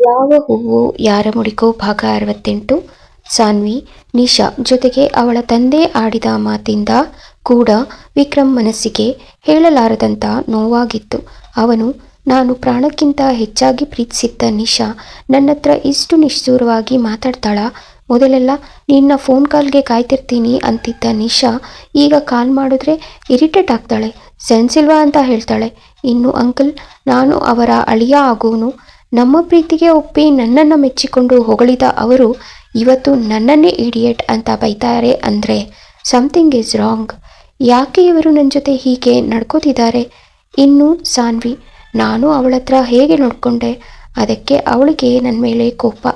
ಯಾವ ಹೂವು, ಯಾರ ಮುಡಿಕೋ ಭಾಗ ಅರವತ್ತೆಂಟು? ಸಾನ್ವಿ, ನಿಶಾ ಜೊತೆಗೆ ಅವಳ ತಂದೆ ಆಡಿದ ಮಾತಿಂದ ಕೂಡ ವಿಕ್ರಮ್ ಮನಸ್ಸಿಗೆ ಹೇಳಲಾರದಂತ ನೋವಾಗಿತ್ತು. ಅವನು, ನಾನು ಪ್ರಾಣಕ್ಕಿಂತ ಹೆಚ್ಚಾಗಿ ಪ್ರೀತಿಸಿದ್ದ ನಿಶಾ ನನ್ನತ್ರ ಇಷ್ಟು ನಿಷ್ಠುರವಾಗಿ ಮಾತಾಡ್ತಾಳ. ಮೊದಲೆಲ್ಲ ನಿನ್ನ ಫೋನ್ ಕಾಲ್ಗೆ ಕಾಯ್ತಿರ್ತೀನಿ ಅಂತಿದ್ದ ನಿಶಾ ಈಗ ಕಾಲ್ ಮಾಡಿದ್ರೆ ಇರಿಟೇಟ್ ಆಗ್ತಾಳೆ. ಸೆನ್ಸಿಲ್ವಾ ಅಂತ ಹೇಳ್ತಾಳೆ. ಇನ್ನು ಅಂಕಲ್, ನಾನು ಅವರ ಅಳಿಯ ಆಗೋನು ನಮ್ಮ ಪ್ರೀತಿಗೆ ಒಪ್ಪಿ ನನ್ನನ್ನು ಮೆಚ್ಚಿಕೊಂಡು ಹೊಗಳಿದ ಅವರು, ಇವತ್ತು ನನ್ನನ್ನೇ ಇಡಿಯಟ್ ಅಂತ ಬೈತಾರೆ ಅಂದರೆ ಸಮಥಿಂಗ್ ಈಸ್ ರಾಂಗ್ ಯಾಕೆ ಇವರು ನನ್ನ ಜೊತೆ ಹೀಗೆ ನಡ್ಕೋತಿದ್ದಾರೆ? ಇನ್ನು ಸಾನ್ವಿ, ನಾನು ಅವಳ ಹತ್ರ ಹೇಗೆ ನೋಡಿಕೊಂಡೆ? ಅದಕ್ಕೆ ಅವಳಿಗೆ ನನ್ನ ಮೇಲೆ ಕೋಪ.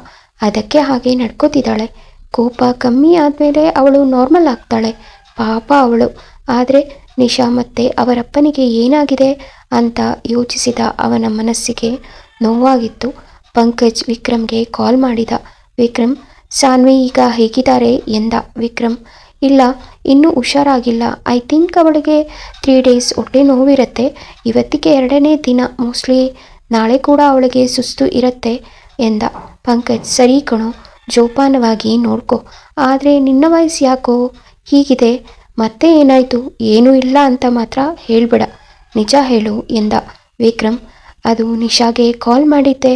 ಅದಕ್ಕೆ ಹಾಗೆ ನಡ್ಕೋತಿದ್ದಾಳೆ. ಕೋಪ ಕಮ್ಮಿ ಆದಮೇಲೆ ಅವಳು ನಾರ್ಮಲ್ ಆಗ್ತಾಳೆ. ಪಾಪ ಅವಳು. ಆದರೆ ನಿಶಾ ಮತ್ತೆ ಅವರಪ್ಪನಿಗೆ ಏನಾಗಿದೆ? ಅಂತ ಯೋಚಿಸಿದ ಅವನ ಮನಸ್ಸಿಗೆ ನೋವಾಗಿತ್ತು. ಪಂಕಜ್ ವಿಕ್ರಮ್ಗೆ ಕಾಲ್ ಮಾಡಿದ. ವಿಕ್ರಮ್, ಸಾನ್ವಿ ಈಗ ಹೇಗಿದ್ದಾರೆ? ಎಂದ. ವಿಕ್ರಮ್, ಇಲ್ಲ, ಇನ್ನೂ ಹುಷಾರಾಗಿಲ್ಲ. ಐ ಥಿಂಕ್ ಅವಳಿಗೆ ತ್ರೀ ಡೇಸ್ ಹೊಟ್ಟೆ ನೋವಿರುತ್ತೆ. ಇವತ್ತಿಗೆ ಎರಡನೇ ದಿನ. ಮೋಸ್ಟ್ಲಿ ನಾಳೆ ಕೂಡ ಅವಳಿಗೆ ಸುಸ್ತು ಇರುತ್ತೆ, ಎಂದ. ಪಂಕಜ್, ಸರಿ ಕಣೋ, ಜೋಪಾನವಾಗಿ ನೋಡ್ಕೋ. ಆದರೆ ನಿನ್ನ ವಯಸ್ಸು ಯಾಕೋ ಹೀಗಿದೆ? ಮತ್ತೆ ಏನಾಯಿತು? ಏನೂ ಇಲ್ಲ ಅಂತ ಮಾತ್ರ ಹೇಳ್ಬೇಡ. ನಿಜ ಹೇಳು, ಎಂದ. ವಿಕ್ರಮ್ ಅದು ನಿಶಾಗೆ ಕಾಲ್ ಮಾಡಿದ್ದೆ.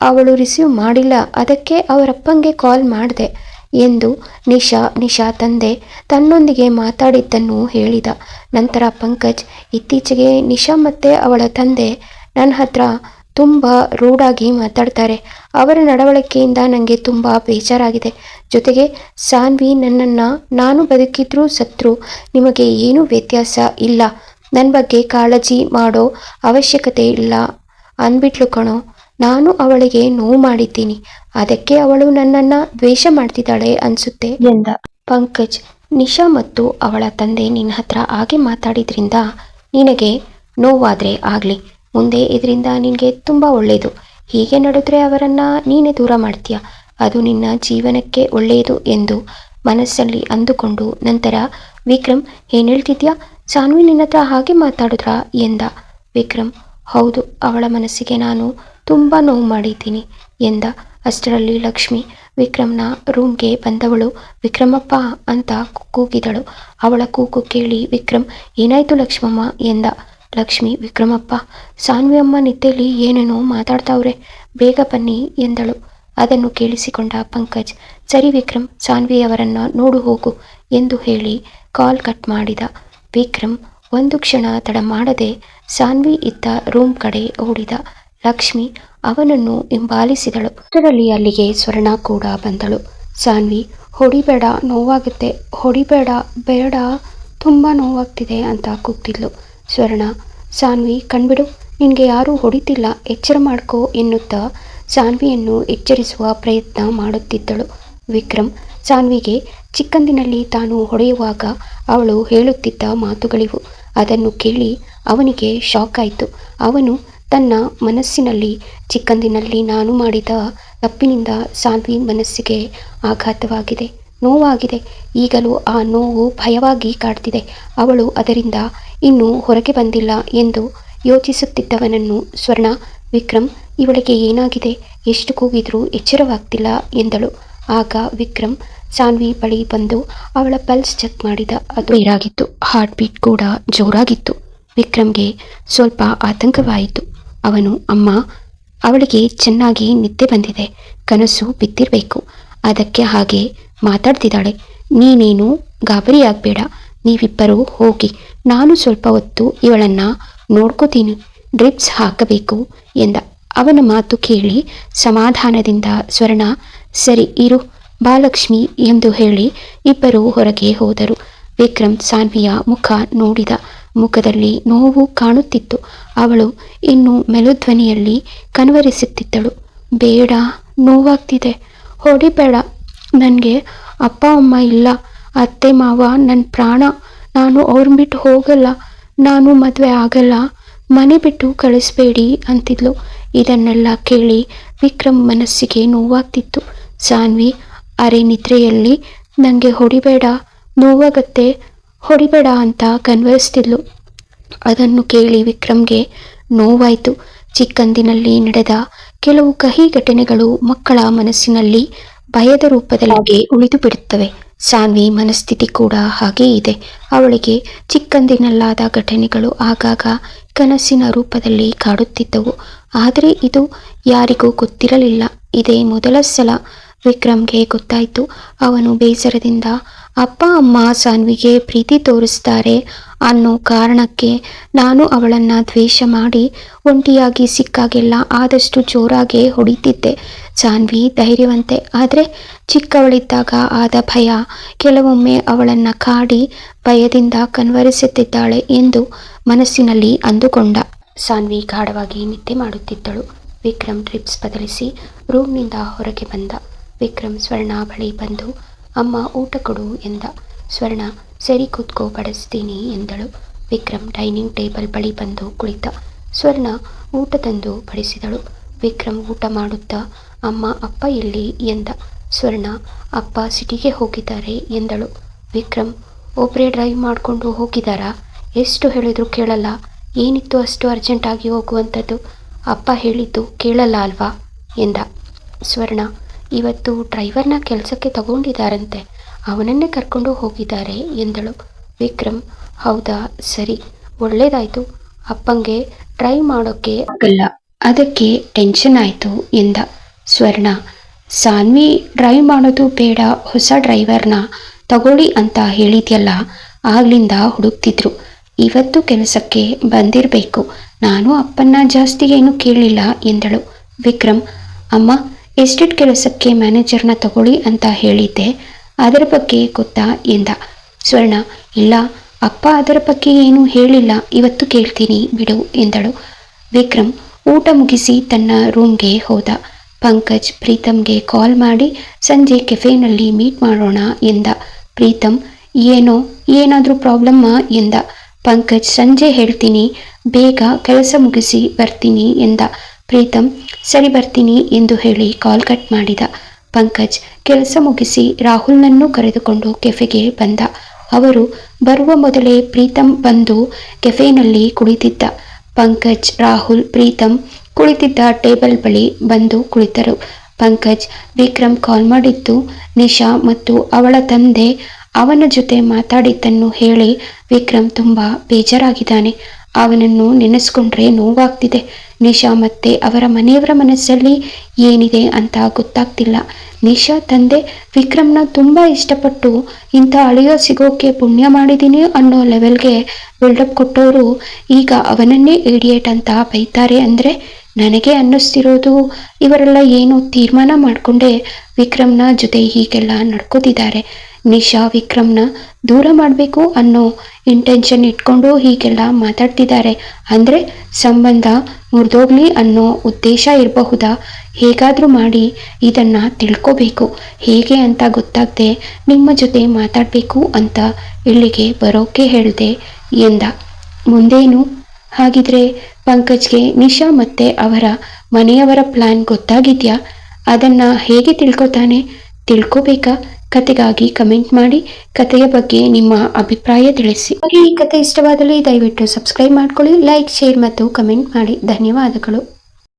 ಅವಳು ರಿಸೀವ್ ಮಾಡಿಲ್ಲ. ಅದಕ್ಕೆ ಅವರಪ್ಪಂಗೆ ಕಾಲ್ ಮಾಡಿದೆ ಎಂದು ನಿಶಾ ನಿಶಾ ತಂದೆ ತನ್ನೊಂದಿಗೆ ಮಾತಾಡಿದ್ದನ್ನು ಹೇಳಿದ. ನಂತರ ಪಂಕಜ್ ಇತ್ತೀಚೆಗೆ ನಿಶಾ ಮತ್ತೆ ಅವಳ ತಂದೆ ನನ್ನ ಹತ್ರ ತುಂಬ ರೂಡಾಗಿ ಮಾತಾಡ್ತಾರೆ. ಅವರ ನಡವಳಿಕೆಯಿಂದ ನನಗೆ ತುಂಬ ಬೇಜಾರಾಗಿದೆ. ಜೊತೆಗೆ ಸಾನ್ವಿ ನನ್ನನ್ನು ನಾನು ಬದುಕಿದ್ರೂ ಸತ್ರು, ನಿಮಗೆ ಏನೂ ವ್ಯತ್ಯಾಸ ಇಲ್ಲ. ನನ್ನ ಬಗ್ಗೆ ಕಾಳಜಿ ಮಾಡೋ ಅವಶ್ಯಕತೆ ಇಲ್ಲ. ಅಂದ್ಬಿಟ್ಲು ಕಣೋ ನಾನು ಅವಳಿಗೆ ನೋವು ಮಾಡಿದ್ದೀನಿ. ಅದಕ್ಕೆ ಅವಳು ನನ್ನನ್ನ ದ್ವೇಷ ಮಾಡ್ತಿದ್ದಾಳೆ ಅನ್ಸುತ್ತೆ. ಎಂದ. ಪಂಕಜ್ ನಿಶಾ ಮತ್ತು ಅವಳ ತಂದೆ ನಿನ್ನ ಹತ್ರ ಹಾಗೆ ಮಾತಾಡಿದ್ರಿಂದ ನಿನಗೆ ನೋವಾದ್ರೆ ಆಗಲಿ. ಮುಂದೆ ಇದರಿಂದ ನಿನಗೆ ತುಂಬ ಒಳ್ಳೆಯದು ಹೀಗೆ ನಡೆದ್ರೆ ಅವರನ್ನು ನೀನೇ ದೂರ ಮಾಡ್ತೀಯ. ಅದು ನಿನ್ನ ಜೀವನಕ್ಕೆ ಒಳ್ಳೆಯದು ಎಂದು ಮನಸ್ಸಲ್ಲಿ ಅಂದುಕೊಂಡು ನಂತರ ವಿಕ್ರಮ್ ಏನು ಹೇಳ್ತಿದ್ಯಾ? ಸಾನ್ವಿ ನಿನ್ನ ಹತ್ರ ಹಾಗೆ ಮಾತಾಡಿದ್ರಾ? ಎಂದ ವಿಕ್ರಮ್. ಹೌದು, ಅವಳ ಮನಸ್ಸಿಗೆ ನಾನು ತುಂಬ ನೋವು ಮಾಡಿದ್ದೀನಿ, ಎಂದ ಅಷ್ಟರಲ್ಲಿ ಲಕ್ಷ್ಮಿ. ವಿಕ್ರಮ್ನ ರೂಮ್ಗೆ ಬಂದವಳು ವಿಕ್ರಮಪ್ಪ ಅಂತ ಕೂಗಿದಳು. ಅವಳ ಕೂಗು ಕೇಳಿ ವಿಕ್ರಮ್, ಏನಾಯ್ತು ಲಕ್ಷ್ಮಮ್ಮ? ಎಂದ ಲಕ್ಷ್ಮಿ. ವಿಕ್ರಮಪ್ಪ, ಸಾನ್ವಿ ಅಮ್ಮ ನಿದ್ದೆಯಲ್ಲಿ ಏನೇನೋ ಮಾತಾಡ್ತಾವ್ರೆ, ಬೇಗ ಬನ್ನಿ ಎಂದಳು. ಅದನ್ನು ಕೇಳಿಸಿಕೊಂಡ ಪಂಕಜ್, ಸರಿ ವಿಕ್ರಮ್, ಸಾನ್ವಿ ಅವರನ್ನು ನೋಡು ಹೋಗು ಎಂದು ಹೇಳಿ ಕಾಲ್ ಕಟ್ ಮಾಡಿದ. ವಿಕ್ರಮ್ ಒಂದು ಕ್ಷಣ ತಡ ಮಾಡದೆ ಸಾನ್ವಿ ಇದ್ದ ರೂಮ್ ಕಡೆ ಓಡಿದ ಲಕ್ಷ್ಮಿ ಅವನನ್ನು ಹಿಂಬಾಲಿಸಿದಳು. ಅಷ್ಟರಲ್ಲಿ ಅಲ್ಲಿಗೆ ಸ್ವರ್ಣ ಕೂಡ ಬಂದಳು. ಸಾನ್ವಿ, ಹೊಡಿಬೇಡ, ನೋವಾಗುತ್ತೆ. ಹೊಡಿಬೇಡ, ಬೇಡ. ತುಂಬ ನೋವಾಗ್ತಿದೆ ಅಂತ ಕೂಗ್ತಿದ್ಲು ಸ್ವರ್ಣ. ಸಾನ್ವಿ, ಕಣ್ಬಿಡು, ನಿನಗೆ ಯಾರೂ ಹೊಡಿತಿಲ್ಲ. ಎಚ್ಚರ ಮಾಡ್ಕೋ ಎನ್ನುತ್ತಾ ಸಾನ್ವಿಯನ್ನು ಎಚ್ಚರಿಸುವ ಪ್ರಯತ್ನ ಮಾಡುತ್ತಿದ್ದಳು ವಿಕ್ರಮ್. ಸಾನ್ವಿಗೆ ಚಿಕ್ಕಂದಿನಲ್ಲಿ ತಾನು ಹೊಡೆಯುವಾಗ ಅವಳು ಹೇಳುತ್ತಿದ್ದ ಮಾತುಗಳಿವು. ಅದನ್ನು ಕೇಳಿ ಅವನಿಗೆ ಶಾಕ್ ಆಯಿತು ಅವನು ತನ್ನ ಮನಸ್ಸಿನಲ್ಲಿ, ಚಿಕ್ಕಂದಿನಲ್ಲಿ ನಾನು ಮಾಡಿದ ತಪ್ಪಿನಿಂದ ಸಾನ್ವಿ ಮನಸ್ಸಿಗೆ ಆಘಾತವಾಗಿದೆ, ನೋವಾಗಿದೆ. ಈಗಲೂ ಆ ನೋವು ಭಯವಾಗಿ ಕಾಡ್ತಿದೆ. ಅವಳು ಅದರಿಂದ ಇನ್ನೂ ಹೊರಗೆ ಬಂದಿಲ್ಲ ಎಂದು ಯೋಚಿಸುತ್ತಿದ್ದವನನ್ನು, ಸ್ವರ್ಣ, ವಿಕ್ರಮ್, ಇವಳಿಗೆ ಏನಾಗಿದೆ? ಎಷ್ಟು ಕೂಗಿದ್ರೂ ಎಚ್ಚರವಾಗ್ತಿಲ್ಲ ಎಂದಳು. ಆಗ ವಿಕ್ರಮ್ ಸಾನ್ವಿ ಬಳಿ ಬಂದು ಅವಳ ಪಲ್ಸ್ ಚೆಕ್ ಮಾಡಿದ. ಅದು ಏರಾಗಿತ್ತು ಹಾರ್ಟ್ ಬೀಟ್ ಕೂಡ ಜೋರಾಗಿತ್ತು. ವಿಕ್ರಮ್ಗೆ ಸ್ವಲ್ಪ ಆತಂಕವಾಯಿತು. ಅವನು, ಅಮ್ಮ, ಅವಳಿಗೆ ಚೆನ್ನಾಗಿ ನಿದ್ದೆ ಬಂದಿದೆ. ಕನಸು ಬಿದ್ದಿರಬೇಕು. ಅದಕ್ಕೆ ಹಾಗೆ ಮಾತಾಡ್ತಿದ್ದಾಳೆ. ನೀನೇನು ಗಾಬರಿಯಾಗಬೇಡ ನೀವಿಬ್ಬರು ಹೋಗಿ. ನಾನು ಸ್ವಲ್ಪ ಹೊತ್ತು ಇವಳನ್ನು ನೋಡ್ಕೋತೀನಿ. ಡ್ರಿಪ್ಸ್ ಹಾಕಬೇಕು ಎಂದ. ಅವನ ಮಾತು ಕೇಳಿ ಸಮಾಧಾನದಿಂದ ಸ್ವರ್ಣ, ಸರಿ, ಇರು, ಬಾಲಕ್ಷ್ಮಿ ಎಂದು ಹೇಳಿ ಇಬ್ಬರು ಹೊರಗೆ ಹೋದರು. ವಿಕ್ರಮ್ ಸಾನ್ವಿಯ ಮುಖ ನೋಡಿದ ಮುಖದಲ್ಲಿ ನೋವು ಕಾಣುತ್ತಿತ್ತು. ಅವಳು ಇನ್ನು ಮೆಲುಧ್ವನಿಯಲ್ಲಿ ಕನ್ವರಿಸುತ್ತಿದ್ದಳು ಬೇಡ, ನೋವಾಗ್ತಿದೆ. ಹೊಡಿಬೇಡ. ನನಗೆ ಅಪ್ಪ, ಅಮ್ಮ ಇಲ್ಲ. ಅತ್ತೆ, ಮಾವ ನನ್ನ ಪ್ರಾಣ. ನಾನು ಅವ್ರನ್ನ ಬಿಟ್ಟು ಹೋಗಲ್ಲ. ನಾನು ಮದುವೆ ಆಗಲ್ಲ. ಮನೆ ಬಿಟ್ಟು ಕಳಿಸ್ಬೇಡಿ ಅಂತಿದ್ಲು. ಇದನ್ನೆಲ್ಲ ಕೇಳಿ ವಿಕ್ರಮ್ ಮನಸ್ಸಿಗೆ ನೋವಾಗ್ತಿತ್ತು. ಸಾನ್ವಿ, ಅರೆ ನಿದ್ರೆಯಲ್ಲಿ ನನಗೆ ಹೊಡಿಬೇಡ, ನೋವಾಗತ್ತೆ, ಹೊಡಿಬೇಡ ಅಂತ ಕನ್ವರಿಸ್ತಿದ್ಲು ಅದನ್ನು ಕೇಳಿ ವಿಕ್ರಮ್ಗೆ ನೋವಾಯಿತು. ಚಿಕ್ಕಂದಿನಲ್ಲಿ ನಡೆದ ಕೆಲವು ಕಹಿ ಘಟನೆಗಳು ಮಕ್ಕಳ ಮನಸ್ಸಿನಲ್ಲಿ ಭಯದ ರೂಪದಲ್ಲಿ ಉಳಿದು ಬಿಡುತ್ತವೆ ಸಾನ್ವಿ ಮನಸ್ಥಿತಿ ಕೂಡ ಹಾಗೆ ಇದೆ. ಅವಳಿಗೆ ಚಿಕ್ಕಂದಿನಲ್ಲಾದ ಘಟನೆಗಳು ಆಗಾಗ ಕನಸಿನ ರೂಪದಲ್ಲಿ ಕಾಡುತ್ತಿದ್ದವು. ಆದರೆ ಇದು ಯಾರಿಗೂ ಗೊತ್ತಿರಲಿಲ್ಲ. ಇದೇ ಮೊದಲ ಸಲ ವಿಕ್ರಮ್ಗೆ ಗೊತ್ತಾಯಿತು. ಅವನು ಬೇಸರದಿಂದ ಅಪ್ಪ ಅಮ್ಮ ಸಾನ್ವಿಗೆ ಪ್ರೀತಿ ತೋರಿಸ್ತಾರೆ ಅನ್ನೋ ಕಾರಣಕ್ಕೆ ನಾನು ಅವಳನ್ನು ದ್ವೇಷ ಮಾಡಿ ಒಂಟಿಯಾಗಿ ಸಿಕ್ಕಾಗೆಲ್ಲ ಆದಷ್ಟು ಜೋರಾಗೆ ಹೊಡಿತಿದ್ದೆ. ಸಾನ್ವಿ ಧೈರ್ಯವಂತೆ, ಆದರೆ ಚಿಕ್ಕವಳಿದ್ದಾಗ ಆದ ಭಯ ಕೆಲವೊಮ್ಮೆ ಅವಳನ್ನು ಕಾಡಿ ಭಯದಿಂದ ಕನ್ವರಿಸುತ್ತಿದ್ದಾಳೆ ಎಂದು ಮನಸ್ಸಿನಲ್ಲಿ ಅಂದುಕೊಂಡ. ಸಾನ್ವಿ ಗಾಢವಾಗಿ ನಿದ್ದೆ ಮಾಡುತ್ತಿದ್ದಳು. ವಿಕ್ರಮ್ ಟ್ರಿಪ್ಸ್ ಬದಲಿಸಿ ರೂಮ್ನಿಂದ ಹೊರಗೆ ಬಂದ. ವಿಕ್ರಮ್ ಸ್ವರ್ಣ ಬಳಿ ಬಂದು ಅಮ್ಮ, ಊಟ ಕೊಡು ಎಂದ. ಸ್ವರ್ಣ, ಸರಿ ಕೂತ್ಕೋ, ಬಡಿಸ್ತೀನಿ ಎಂದಳು. ವಿಕ್ರಮ್ ಡೈನಿಂಗ್ ಟೇಬಲ್ ಬಳಿ ಬಂದು ಕುಳಿತ. ಸ್ವರ್ಣ ಊಟ ತಂದು ಬಡಿಸಿದಳು. ವಿಕ್ರಮ್ ಊಟ ಮಾಡುತ್ತಾ, ಅಮ್ಮ, ಅಪ್ಪ ಇಲ್ಲಿ ಎಂದ. ಸ್ವರ್ಣ, ಅಪ್ಪ ಸಿಟಿಗೆ ಹೋಗಿದ್ದಾರೆ ಎಂದಳು. ವಿಕ್ರಮ್ ಒಬ್ಬರೇ ಡ್ರೈವ್ ಮಾಡಿಕೊಂಡು ಹೋಗಿದ್ದಾರಾ? ಎಷ್ಟು ಹೇಳಿದ್ರು ಕೇಳಲ್ಲ. ಏನಿತ್ತು ಅಷ್ಟು ಅರ್ಜೆಂಟಾಗಿ ಹೋಗುವಂಥದ್ದು? ಅಪ್ಪ ಹೇಳಿದ್ದು ಕೇಳಲ್ಲ ಅಲ್ವಾ? ಎಂದ. ಸ್ವರ್ಣ ಇವತ್ತು ಡ್ರೈವರ್ನ ಕೆಲಸಕ್ಕೆ ತಗೊಂಡಿದ್ದಾರಂತೆ. ಅವನನ್ನೇ ಕರ್ಕೊಂಡು ಹೋಗಿದ್ದಾರೆ ಎಂದಳು ವಿಕ್ರಮ್. ಹೌದಾ? ಸರಿ, ಒಳ್ಳೇದಾಯ್ತು. ಅಪ್ಪಂಗೆ ಡ್ರೈವ್ ಮಾಡೋಕ್ಕೆ ಆಗಲ್ಲ. ಅದಕ್ಕೆ ಟೆನ್ಷನ್ ಆಯಿತು ಎಂದ ಸ್ವರ್ಣ. ಸಾನ್ವಿ ಡ್ರೈವ್ ಮಾಡೋದು ಬೇಡ. ಹೊಸ ಡ್ರೈವರ್ನ ತಗೊಳ್ಳಿ ಅಂತ ಹೇಳಿದ್ಯಲ್ಲ, ಆಗ್ಲಿಂದ ಹುಡುಕ್ತಿದ್ರು. ಇವತ್ತು ಕೆಲಸಕ್ಕೆ ಬಂದಿರಬೇಕು. ನಾನು ಅಪ್ಪನ್ನ ಜಾಸ್ತಿ ಏನು ಕೇಳಿಲ್ಲ ಎಂದಳು ವಿಕ್ರಮ್. ಅಮ್ಮ ಎಸ್ಟೇಟ್ ಕೆಲಸಕ್ಕೆ ಮ್ಯಾನೇಜರ್ನ ತಗೊಳ್ಳಿ ಅಂತ ಹೇಳಿದ್ದೆ. ಅದರ ಬಗ್ಗೆ ಗೊತ್ತಾ ಎಂದ. ಸ್ವರ್ಣ, ಇಲ್ಲ, ಅಪ್ಪ ಅದರ ಬಗ್ಗೆ ಏನೂ ಹೇಳಿಲ್ಲ, ಇವತ್ತು ಕೇಳ್ತೀನಿ ಬಿಡು ಎಂದಳು. ವಿಕ್ರಮ್ ಊಟ ಮುಗಿಸಿ ತನ್ನ ರೂಮ್ಗೆ ಹೋದ. ಪಂಕಜ್ ಪ್ರೀತಮ್ಗೆ ಕಾಲ್ ಮಾಡಿ, ಸಂಜೆ ಕೆಫೆನಲ್ಲಿ ಮೀಟ್ ಮಾಡೋಣ ಎಂದ. ಪ್ರೀತಮ್, ಏನೋ, ಏನಾದರೂ ಪ್ರಾಬ್ಲಮ್ಮಾ ಎಂದ. ಪಂಕಜ್, ಸಂಜೆ ಹೇಳ್ತೀನಿ, ಬೇಗ ಕೆಲಸ ಮುಗಿಸಿ ಬರ್ತೀನಿ ಎಂದ. ಪ್ರೀತಮ್ ಸರಿ ಬರ್ತೀನಿ ಎಂದು ಹೇಳಿ ಕಾಲ್ ಕಟ್ ಮಾಡಿದ. ಪಂಕಜ್ ಕೆಲಸ ಮುಗಿಸಿ ರಾಹುಲ್ನನ್ನು ಕರೆದುಕೊಂಡು ಕೆಫೆಗೆ ಬಂದ. ಅವರು ಬರುವ ಮೊದಲೇ ಪ್ರೀತಮ್ ಬಂದು ಕೆಫೆನಲ್ಲಿ ಕುಳಿತಿದ್ದ. ಪಂಕಜ್, ರಾಹುಲ್ ಪ್ರೀತಮ್ ಕುಳಿತಿದ್ದ ಟೇಬಲ್ ಬಳಿ ಬಂದು ಕುಳಿತರು. ಪಂಕಜ್ ವಿಕ್ರಮ್ ಕಾಲ್ ಮಾಡಿದ್ದು ನಿಶಾ ಮತ್ತು ಅವಳ ತಂದೆ ಅವನ ಜೊತೆ ಮಾತಾಡಿದ್ದನ್ನು ಹೇಳಿ ವಿಕ್ರಮ್ ತುಂಬ ಬೇಜಾರಾಗಿದ್ದಾನೆ. ಅವನನ್ನು ನೆನೆಸ್ಕೊಂಡ್ರೆ ನೋವಾಗ್ತಿದೆ. ನಿಶಾ ಮತ್ತೆ ಅವರ ಮನೆಯವರ ಮನಸ್ಸಲ್ಲಿ ಏನಿದೆ ಅಂತ ಗೊತ್ತಾಗ್ತಿಲ್ಲ. ನಿಶಾ ತಂದೆ ವಿಕ್ರಮ್ನ ತುಂಬ ಇಷ್ಟಪಟ್ಟು, ಇಂಥ ಅಳಿಯೋ ಸಿಗೋಕೆ ಪುಣ್ಯ ಮಾಡಿದ್ದೀನಿ ಅನ್ನೋ ಲೆವೆಲ್ಗೆ ಬಿಲ್ಡಪ್ ಕೊಟ್ಟವರು ಈಗ ಅವನನ್ನೇ ಏಡಿಯೇಟ್ ಅಂತ ಬೈತಾರೆ ಅಂದರೆ ನನಗೆ ಅನ್ನಿಸ್ತಿರೋದು ಇವರೆಲ್ಲ ಏನು ತೀರ್ಮಾನ ಮಾಡಿಕೊಂಡೇ ವಿಕ್ರಮ್ನ ಜೊತೆ ಹೀಗೆಲ್ಲ ನಡ್ಕೋತಿದ್ದಾರೆ. ನಿಶಾ ವಿಕ್ರಮ್ನ ದೂರ ಮಾಡಬೇಕು ಅನ್ನೋ ಇಂಟೆನ್ಷನ್ ಇಟ್ಕೊಂಡು ಹೀಗೆಲ್ಲ ಮಾತಾಡ್ತಿದ್ದಾರೆ. ಅಂದರೆ ಸಂಬಂಧ ಮುರಿದೋಗ್ಲಿ ಅನ್ನೋ ಉದ್ದೇಶ ಇರಬಹುದಾ? ಹೇಗಾದರೂ ಮಾಡಿ ಇದನ್ನು ತಿಳ್ಕೋಬೇಕು. ಹೇಗೆ ಅಂತ ಗೊತ್ತಾಗದೆ ನಿಮ್ಮ ಜೊತೆ ಮಾತಾಡಬೇಕು ಅಂತ ಇಲ್ಲಿಗೆ ಬರೋಕೆ ಹೇಳಿದೆ ಎಂದ. ಮುಂದೇನು? ಹಾಗಿದ್ರೆ ಪಂಕಜ್ಗೆ ನಿಶಾ ಮತ್ತೆ ಅವರ ಮನೆಯವರ ಪ್ಲಾನ್ ಗೊತ್ತಾಗಿದೆಯಾ? ಅದನ್ನು ಹೇಗೆ ತಿಳ್ಕೊತಾನೆ? ತಿಳ್ಕೋಬೇಕಾ? ಕತೆಗಾಗಿ ಕಮೆಂಟ್ ಮಾಡಿ, ಕತೆಯ ಬಗ್ಗೆ ನಿಮ್ಮ ಅಭಿಪ್ರಾಯ ತಿಳಿಸಿ. ಈ ಕತೆ ಇಷ್ಟವಾದಲ್ಲಿ ದಯವಿಟ್ಟು ಸಬ್ಸ್ಕ್ರೈಬ್ ಮಾಡ್ಕೊಳ್ಳಿ, ಲೈಕ್, ಶೇರ್ ಮತ್ತು ಕಮೆಂಟ್ ಮಾಡಿ. ಧನ್ಯವಾದಗಳು.